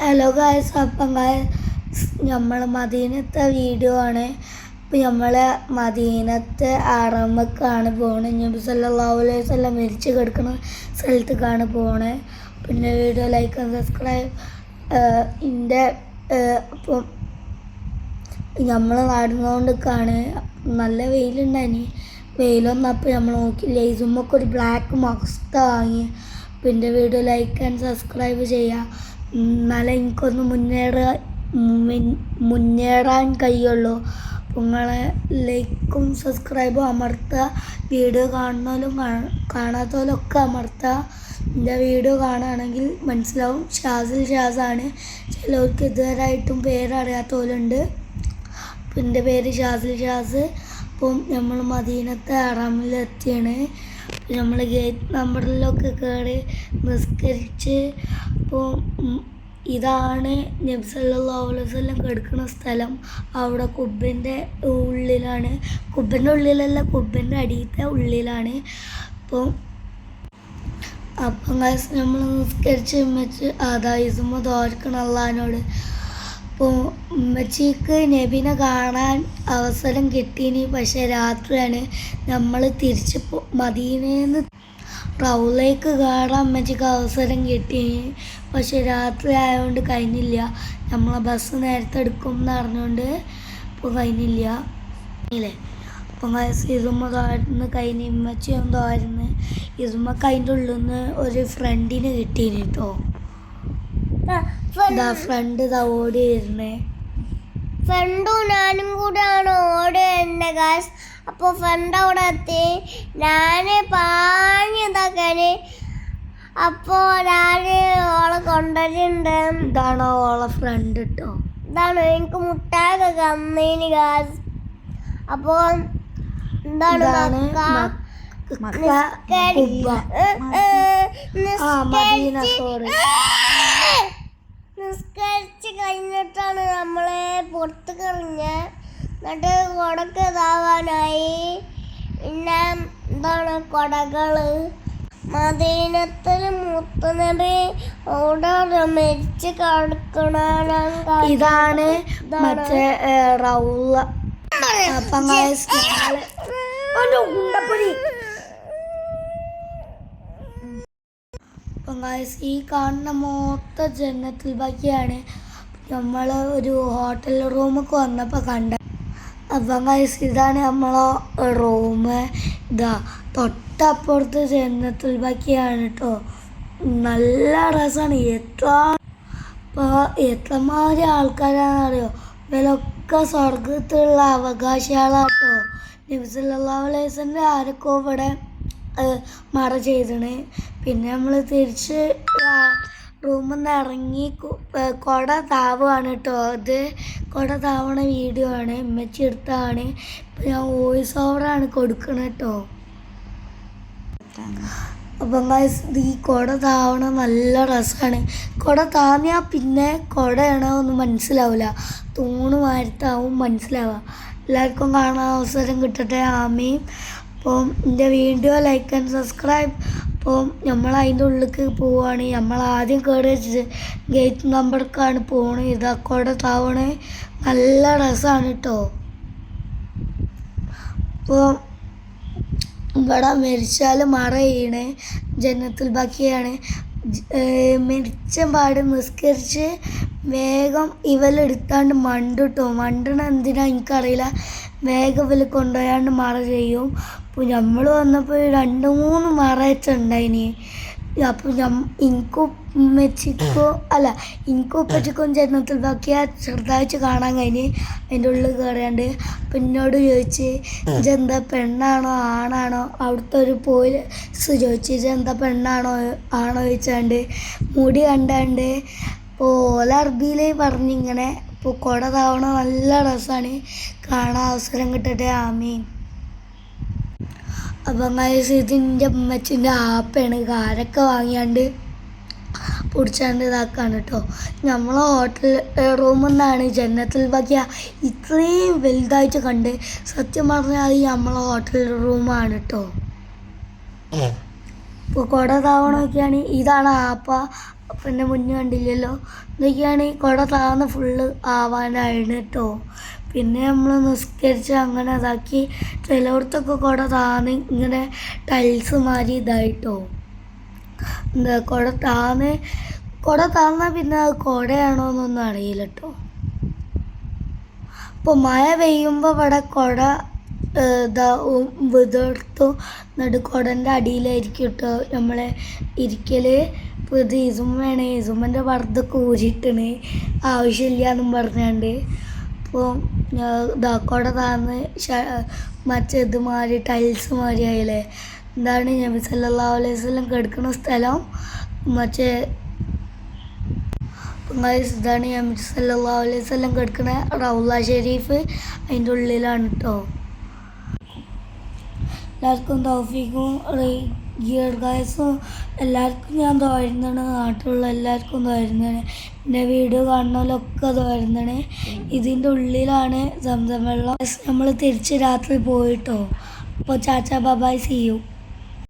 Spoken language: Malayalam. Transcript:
ഹലോ ഗായസ് അപ്പം ഗായസ് നമ്മൾ മദീനത്തെ വീഡിയോ ആണ്. ഇപ്പം നമ്മൾ മദീനത്തെ അറമക്കാണ് പോണത് നബി സല്ലല്ലാഹു അലൈഹി വസല്ലം മരിച്ചു കിടക്കുന്ന സ്ഥലത്തേക്കാണ് പോണേ. പിന്നെ വീഡിയോ ലൈക്ക് ആൻഡ് സബ്സ്ക്രൈബ് എന്റെ അപ്പം നമ്മൾ നടന്നുകൊണ്ടിരിക്കുകയാണ് നല്ല വെയിലുണ്ടായിനി. വെയിലൊന്നും അപ്പം നമ്മൾ നോക്കി ഇതുമ്മൊക്കെ ഒരു ബ്ലാക്ക് മസ്ത വാങ്ങി പിന്നെ വീഡിയോ ലൈക്ക് ആൻഡ് സബ്സ്ക്രൈബ് ചെയ്യുക എന്നാലേ എനിക്കൊന്ന് മുന്നേറാൻ മുൻ- മുന്നേറാൻ കഴിയുള്ളൂ. നിങ്ങളെ ലൈക്കും സബ്സ്ക്രൈബും അമർത്തുക വീഡിയോ കാണുന്നവരും കാണ- കാണാത്തവരൊക്കെ അമർത്തുക എന്റെ വീഡിയോ കാണുകയാണെങ്കിൽ മനസ്സിലാവും. ഷാസിൽ ഷാസാണ്. ചിലവർക്ക് ഇതുവരെയായിട്ടും പേരറിയാത്തവരുണ്ട്. അപ്പം എന്റെ പേര് ഷാസിൽ ഷാസ്. അപ്പം നമ്മൾ മദീനത്തെ അറാമിലെത്തിയാണ്. നമ്മൾ ഗേറ്റ് നമ്പറിലൊക്കെ കയറി നിസ്കരിച്ച് അപ്പോൾ ഇതാണ് നബി സല്ലല്ലാഹു അലൈഹി കിടക്കുന്ന സ്ഥലം. അവിടെ കുബിന്റെ ഉള്ളിലാണ്. കുബിന്റെ ഉള്ളിലല്ല കുബിന്റെ അടിയത്തെ ഉള്ളിലാണ്. അപ്പോൾ അപ്പം നമ്മൾ നിസ്കരിച്ച് വെച്ച് അതായത് തോർക്കണം അള്ളഹാനോട്. ഉമ്മച്ചിക്ക് നബിനെ കാണാൻ അവസരം കിട്ടീനി. പക്ഷെ രാത്രിയാണ് നമ്മൾ തിരിച്ച് പോ മദീനയിൽ റൗലേക്ക് കയറാൻ അമ്മച്ചിക്ക് അവസരം കിട്ടി പക്ഷെ രാത്രി ആയതുകൊണ്ട് കഴിഞ്ഞില്ല. നമ്മളെ ബസ് നേരത്തെ എടുക്കും എന്ന് അറിഞ്ഞുകൊണ്ട് ഇപ്പോൾ കഴിഞ്ഞില്ല. ഇല്ലേ? അപ്പം ഇതുമ്മ തോരുന്ന് കഴിഞ്ഞ് ഇമ്മച്ചിയും തോരുന്ന് ഇതുമ്മക്ക് അതിന്റെ ഉള്ളിൽ നിന്ന് ഒരു ഫ്രണ്ടിന് കിട്ടീനി കേട്ടോ ഇതാ ഫ്രണ്ട് ഇതാ ഓടി വരുന്നേ. ഫ്രണ്ടും ഞാനും കൂടെയാണ് ഓടുന്നത് ഗാസ് അപ്പോൾ ഫ്രണ്ട് അവിടെ എത്തി. ഞാൻ പാഞ്ഞതാക്കാന് അപ്പോൾ ഞാൻ ഓളെ കൊണ്ടുവരുന്നുണ്ട്. ഇതാണോ ഓളെ ഫ്രണ്ട് കേട്ടോ ഇതാണ് എനിക്ക് മുട്ടായൊക്കെ കന്നീന് ഗാസ് അപ്പോൾ എന്താണ് ഏ, നിസ്കരിച്ച്. നിസ്കരിച്ച് കഴിഞ്ഞിട്ടാണ് നമ്മളെ പുറത്ത് കറിഞ്ഞ് എന്നിട്ട് കൊടക്ക് ഇതാവാനായി. പിന്നെ എന്താണ് കൊടകൾ? മദീനത്തിൽ മുത്തുനബി അവിടെ മരിച്ച് കിടക്കണ ഇതാണ് മറ്റേ റൗള. അപ്പം ഉണ്ടപ്പൊരി. അപ്പം guys, ഈ കാണുന്ന മൊത്ത ജന്നത്തിൽ ബാക്കിയാണ് നമ്മൾ ഒരു ഹോട്ടൽ റൂമൊക്കെ വന്നപ്പോൾ കണ്ട. അപ്പം ഗൈസ് ഇതാണ് നമ്മളെ റൂം ഇതാ തൊട്ടപ്പുറത്ത് ജന്നത്തിൽ ബാക്കിയാണ് കേട്ടോ നല്ല രസമാണ് എത്ര ഇപ്പോൾ എത്രമാതിരി ആൾക്കാരാണെന്നറിയോ? ഇവരൊക്കെ സ്വർഗത്തിലുള്ള അവകാശികളാട്ടോ. നബിസല്ലാസ്ന്റെ ആരൊക്കെ ഇവിടെ മറ ചെയ്തണ്. പിന്നെ നമ്മൾ തിരിച്ച് റൂമിൽ നിന്ന് ഇറങ്ങി കുട താവുകയാണ് കേട്ടോ ഇത്. കുട താവണ വീഡിയോ ആണ്. ഇമ്മച്ചി എടുത്താണ് ഇപ്പം ഞാൻ വോയിസ് ഓവറാണ് കൊടുക്കണത് കേട്ടോ അപ്പം ഈ കുട താവണ നല്ല രസമാണ് കുട താന്നിയാൽ പിന്നെ കുടയാണോ ഒന്നും മനസ്സിലാവില്ല തൂണ് മാരത്താവും മനസ്സിലാവുക എല്ലാവർക്കും കാണാൻ അവസരം കിട്ടട്ടെ ആമയും അപ്പം എന്റെ വീഡിയോ ലൈക്ക് ആൻഡ് സബ്സ്ക്രൈബ് അപ്പം നമ്മൾ അതിന്റെ ഉള്ളിലേക്ക് പോവുകയാണ് നമ്മൾ ആദ്യം കയറി വെച്ചത് ഗേറ്റ് നമ്പർക്കാണ് പോണത് ഇതാക്കോടെ താവണേ. നല്ല രസമാണ് കേട്ടോ അപ്പോൾ ഇവിടെ മരിച്ചാൽ മറ ചെയ്യണേ. ജന്നത്തിൽ ബാക്കിയാണ്. ജ- ഏർ മരിച്ച പാട് നിസ്കരിച്ച് വേഗം ഇവലെടുത്താണ്ട് മണ്ടിട്ടോ. മണ്ടണ എന്തിനാ എനിക്കറിയില്ല. വേഗം ഇവൽ കൊണ്ടുപോയാണ്ട് മറ ചെയ്യും. അപ്പോൾ നമ്മൾ വന്നപ്പോൾ രണ്ട് മൂന്ന് മറ വെച്ചുണ്ടായിനി അപ്പോൾ ഞാൻ ഇൻകോ മെച്ചിക്കോ അല്ല എനിക്കും ഉപ്പച്ചിക്കും ജന്മത്തിൽ ബാക്കിയാ ചെറുതായിട്ട് കാണാൻ കഴിഞ്ഞ്. അതിന്റെ ഉള്ളിൽ കയറിയാണ്ട് അപ്പം എന്നോട് ചോദിച്ച് ഇതെന്താ പെണ്ണാണോ ആണാണോ? അവിടുത്തെ ഒരു പോലീസ് ചോദിച്ച് ഇതെന്താ പെണ്ണാണോ ആണോ? ചോദിച്ചാണ്ട് മുടി കണ്ടാണ്ട് ഓല അറബിയിൽ പറഞ്ഞിങ്ങനെ ഇപ്പോൾ കുട താവണ നല്ല രസമാണ് കാണാൻ അവസരം കിട്ടട്ടെ. ആമീൻ. അപ്പം ഗൈസ് ഇതിന്റെ അമ്മച്ചിന്റെ ആപ്പയാണ്. കാരൊക്കെ വാങ്ങിയാണ്ട് പൊടിച്ചാണ്ട് ഇതാക്കാണ് കേട്ടോ നമ്മളെ ഹോട്ടൽ റൂമിൽ നിന്നാണ് ജന്നത്തിൽ ബാക്കിയ ഇത്രയും വലുതായിട്ട് കണ്ട് സത്യം പറഞ്ഞാൽ അത് നമ്മളെ ഹോട്ടൽ റൂമാണ് കേട്ടോ ഇപ്പോൾ കുട താവണമൊക്കെയാണ് ഇതാണ് ആപ്പ. പിന്നെ മുന്നേ കണ്ടില്ലല്ലോ. ഇതൊക്കെയാണ് ഈ കുട താന്ന് ഫുള്ള് ആവാനായിരുന്നു കേട്ടോ പിന്നെ നമ്മൾ നിസ്കരിച്ച് അങ്ങനെ ഇതാക്കി ചിലയിടത്തൊക്കെ കുട താന്ന് ഇങ്ങനെ ടൈൽസ് മാറി ഇതായിട്ടോ. എന്താ കുട താന്ന് കുട താന്നാൽ പിന്നെ അത് കുടയാണോ എന്നൊന്നും അറിയില്ല കേട്ടോ അപ്പോൾ മഴ പെയ്യുമ്പോൾ ഇവിടെ കുട ഇതാ ഉം, വിതെടുത്തു എന്നിട്ട് കുടന്റെ അടിയിലായിരിക്കും കേട്ടോ നമ്മളെ ഇരിക്കൽ ഇപ്പോൾ ഇത് ഇസുമ്മയാണ് ഇസുമ്മന്റെ വറുതൊക്കെ ഊരിയിട്ടണ് ആവശ്യമില്ല എന്നും പറഞ്ഞാണ്ട്. ഇപ്പോൾ ഇതാ കുട താന്ന് മറ്റേ ഇത് മാറി ടൈൽസ് മാറി ആയില്ലേ എന്താണ് നബി സല്ലാ അലൈഹി വസല്ലം കിടക്കുന്ന സ്ഥലം. മറ്റേ ഇതാണ് നബി സല്ലാ അലൈഹി വസല്ലം കിടക്കുന്ന റൗല ഷെരീഫ് അതിന്റെ ഉള്ളിലാണ് കേട്ടോ എല്ലാവർക്കും തൗഫീഖും ഗിയർ ഗായസും എല്ലാവർക്കും ഞാൻ തോരുന്നതാണ് നാട്ടിലുള്ള എല്ലാവർക്കും തോരുന്നതാണ് എന്റെ വീഡിയോ കാണുന്നതിലൊക്കെ തോരുന്നതാണ് ഇതിന്റെ ഉള്ളിലാണ് സംസം വെള്ളം. നമ്മൾ തിരിച്ച് രാത്രി പോയിട്ടോ. അപ്പോൾ ചാച്ച ബബായ് ചെയ്യും